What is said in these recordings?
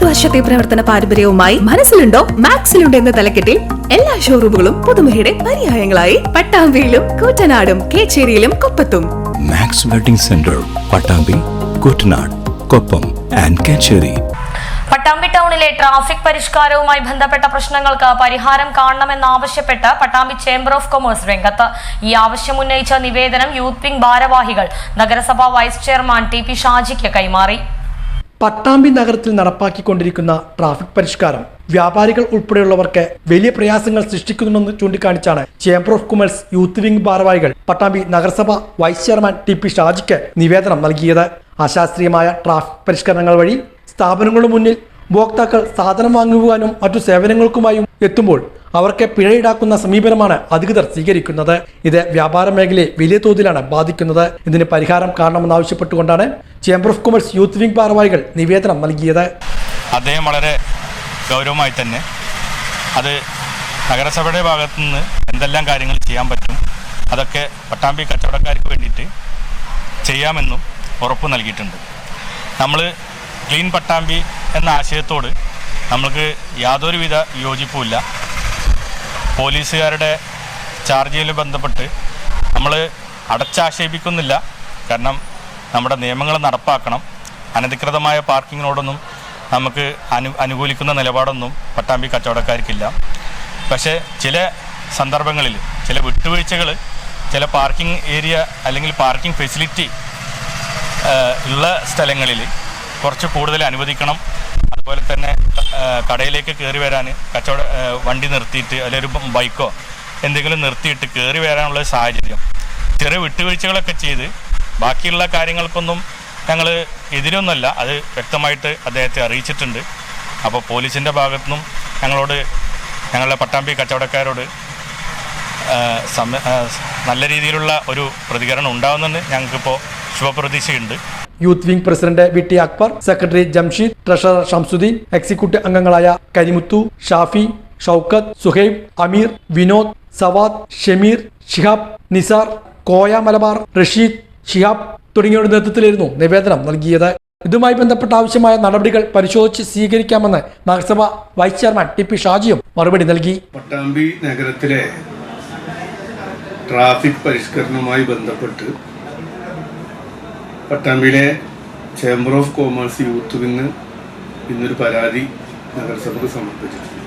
മുപ്പത് വർഷത്തെ പ്രവർത്തന പാരമ്പര്യവുമായി മനസ്സിലുണ്ടോ? മാക്സിലുണ്ടോ എന്ന തലക്കെട്ടിൽ എല്ലാ ഷോറൂമുകളും പുതുമയുടെ പര്യായങ്ങളായി. പട്ടാമ്പിയിലും കൂറ്റനാടും കേച്ചേരിയിലും കൊപ്പത്തും. Max wedding centre Pattambi Koottanad Koppam and Kechery. Pattambi ടൗണിലെ ട്രാഫിക് പരിഷ്കാരവുമായി ബന്ധപ്പെട്ട പ്രശ്നങ്ങൾക്ക് പരിഹാരം കാണണമെന്നാവശ്യപ്പെട്ട് പട്ടാമ്പി ചേംബർ ഓഫ് കൊമേഴ്സ് രംഗത്ത് ഈ ആവശ്യം ഉന്നയിച്ച നിവേദനം യൂത്ത് വിംഗ് ഭാരവാഹികൾ നഗരസഭാ വൈസ് ചെയർമാൻ ടി പി ഷാജിക്ക് കൈമാറി. പട്ടാമ്പി നഗരത്തിൽ നടപ്പാക്കിക്കൊണ്ടിരിക്കുന്ന ട്രാഫിക് പരിഷ്കാരം. വ്യാപാരികൾ ഉൾപ്പെടെയുള്ളവർക്ക് വലിയ പ്രയാസങ്ങൾ സൃഷ്ടിക്കുന്നുണ്ടെന്ന് ചൂണ്ടിക്കാണിച്ചാണ് chamber of commerce youth wing ഭാരവാഹികൾ പട്ടാമ്പി നഗരസഭ വൈസ് ചെയർമാൻ ടി പി ഷാജിക്ക് നിവേദനം നൽകിയത്. അശാസ്ത്രീയമായ ട്രാഫിക് പരിഷ്കരണങ്ങൾ വഴി സ്ഥാപനങ്ങളുടെ മുന്നിൽ ഉപഭോക്താക്കൾ സാധനം വാങ്ങുവാനും മറ്റു സേവനങ്ങൾക്കുമായും എത്തുമ്പോൾ അവർക്ക് പിഴയിടാക്കുന്ന സമീപനമാണ് അധികൃതർ സ്വീകരിക്കുന്നത്. ഇത് വ്യാപാര മേഖലയെ വലിയ തോതിലാണ് ബാധിക്കുന്നത്. ഇതിന് പരിഹാരം കാണണമെന്നാവശ്യപ്പെട്ടുകൊണ്ടാണ് chamber of commerce youth wing ഭാരവാഹികൾ നിവേദനം നൽകിയത്. അദ്ദേഹം വളരെ ഗൗരവമായി തന്നെ അത് നഗരസഭയുടെ ഭാഗത്തു നിന്ന് എന്തെല്ലാം കാര്യങ്ങൾ ചെയ്യാൻ പറ്റും അതൊക്കെ പട്ടാമ്പി കച്ചവടക്കാർക്ക് വേണ്ടിയിട്ട് ചെയ്യാമെന്നും ഉറപ്പ് നൽകിയിട്ടുണ്ട്. നമ്മൾ ക്ലീൻ പട്ടാമ്പി എന്ന ആശയത്തോട് നമ്മൾക്ക് യാതൊരുവിധ യോജിപ്പുമില്ല. പോലീസുകാരുടെ ചാർജിൽ ബന്ധപ്പെട്ട് നമ്മൾ അടച്ചാക്ഷേപിക്കുന്നില്ല. കാരണം നമ്മുടെ നിയമങ്ങൾ നടപ്പാക്കണം. അനധികൃതമായ പാർക്കിങ്ങിനോടൊന്നും നമുക്ക് അനു അനുകൂലിക്കുന്ന നിലപാടൊന്നും പട്ടാമ്പി കച്ചവടക്കാർക്കില്ല. പക്ഷേ ചില സന്ദർഭങ്ങളിൽ ചില വിട്ടുവീഴ്ചകൾ ചില പാർക്കിംഗ് ഏരിയ അല്ലെങ്കിൽ പാർക്കിംഗ് ഫെസിലിറ്റി ഉള്ള സ്ഥലങ്ങളിൽ കുറച്ച് കൂടുതൽ അനുവദിക്കണം അതുപോലെ തന്നെ കടയിലേക്ക് കയറി വരാൻ കച്ചവട വണ്ടി നിർത്തിയിട്ട് അല്ലെങ്കിൽ ഒരു ബൈക്കോ എന്തെങ്കിലും നിർത്തിയിട്ട് കയറി വരാനുള്ള സാഹചര്യം. ചെറിയ വിട്ടുവീഴ്ചകളൊക്കെ ചെയ്ത് ബാക്കിയുള്ള കാര്യങ്ങൾക്കൊന്നും ഞങ്ങൾ എതിരൊന്നുമല്ല. അത് വ്യക്തമായിട്ട് അദ്ദേഹത്തെ അറിയിച്ചിട്ടുണ്ട്. അപ്പോൾ പോലീസിന്റെ ഭാഗത്തുനിന്നും ഞങ്ങളോട് ഞങ്ങളുടെ പട്ടാമ്പി കച്ചവടക്കാരോട് നല്ല രീതിയിലുള്ള ഒരു പ്രതികരണം ഉണ്ടാകുമെന്ന് ഞങ്ങൾക്കിപ്പോൾ ശുഭപ്രതീക്ഷയുണ്ട്. Youth wing president V T Akbar secretary Jamsheed treasurer Shamsuddin executive അംഗങ്ങളായ കരിമുത്തു ഷാഫി ഷൗക്കത്ത് സുഹൈബ് അമീർ വിനോദ് സവാദ് ഷമീർ ഷിഹാബ് നിസാർ കോയ മലബാർ റഷീദ് ഷിഹാബ് തുടങ്ങിയവരുടെ നേതൃത്വത്തിലായിരുന്നു നിവേദനം നൽകിയത്. ഇതുമായി ബന്ധപ്പെട്ട ആവശ്യമായ നടപടികൾ പരിശോധിച്ച് സ്വീകരിക്കാമെന്ന് നഗരസഭ വൈസ് ചെയർമാൻ ടി പി ഷാജിയും മറുപടി നൽകി. പട്ടാമ്പി നഗരത്തിലെ ട്രാഫിക് പരിഷ്കരണവുമായി ബന്ധപ്പെട്ട് പട്ടാമ്പിയിലെ chamber of commerce youth wing ഇന്നൊരു പരാതി നഗരസഭയ്ക്ക് സമർപ്പിച്ചിട്ടുണ്ട്.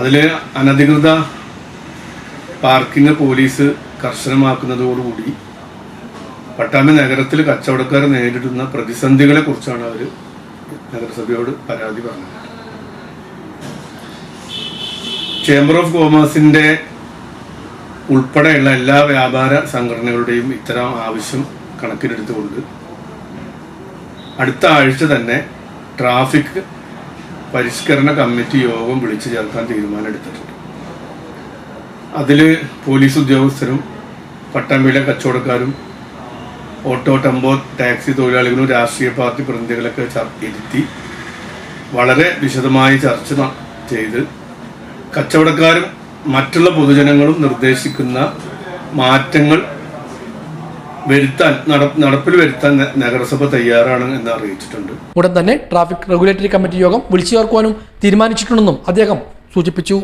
അതിൽ അനധികൃത പാർക്കിംഗ് പോലീസ് കർശനമാക്കുന്നതോടുകൂടി പട്ടാമ്പി നഗരത്തിൽ കച്ചവടക്കാർ നേരിടുന്ന പ്രതിസന്ധികളെ കുറിച്ചാണ് അവർ നഗരസഭയോട് പരാതി പറഞ്ഞത്. ചേംബർ ഓഫ് കോമേഴ്സിന്റെ ഉൾപ്പെടെയുള്ള എല്ലാ വ്യാപാര സംഘടനകളുടെയും ഇത്തരം ആവശ്യം കണക്കിലെടുത്തുകൊണ്ട് അടുത്ത ആഴ്ച തന്നെ ട്രാഫിക് പരിഷ്കരണ കമ്മിറ്റി യോഗം വിളിച്ചു ചേർക്കാൻ തീരുമാനമെടുത്തിട്ടുണ്ട്. അതിൽ പോലീസ് ഉദ്യോഗസ്ഥരും പട്ടാമ്പിയിലെ കച്ചവടക്കാരും ഓട്ടോ ടെമ്പോ ടാക്സി തൊഴിലാളികളും രാഷ്ട്രീയ പാർട്ടി പ്രതിനിധികളൊക്കെ ഇരുത്തി വളരെ വിശദമായി ചർച്ച ചെയ്ത് കച്ചവടക്കാരും മറ്റുള്ള പൊതുജനങ്ങളും നിർദ്ദേശിക്കുന്ന മാറ്റങ്ങൾ വരുത്താൻ നടപ്പിൽ വരുത്താൻ നഗരസഭ തയ്യാറാണ് എന്ന് അറിയിച്ചിട്ടുണ്ട്. ഉടൻ തന്നെ ട്രാഫിക് റെഗുലേറ്ററി കമ്മിറ്റി യോഗം വിളിച്ചു ചേർക്കുവാനും തീരുമാനിച്ചിട്ടുണ്ടെന്നും അദ്ദേഹം സൂചിപ്പിച്ചു.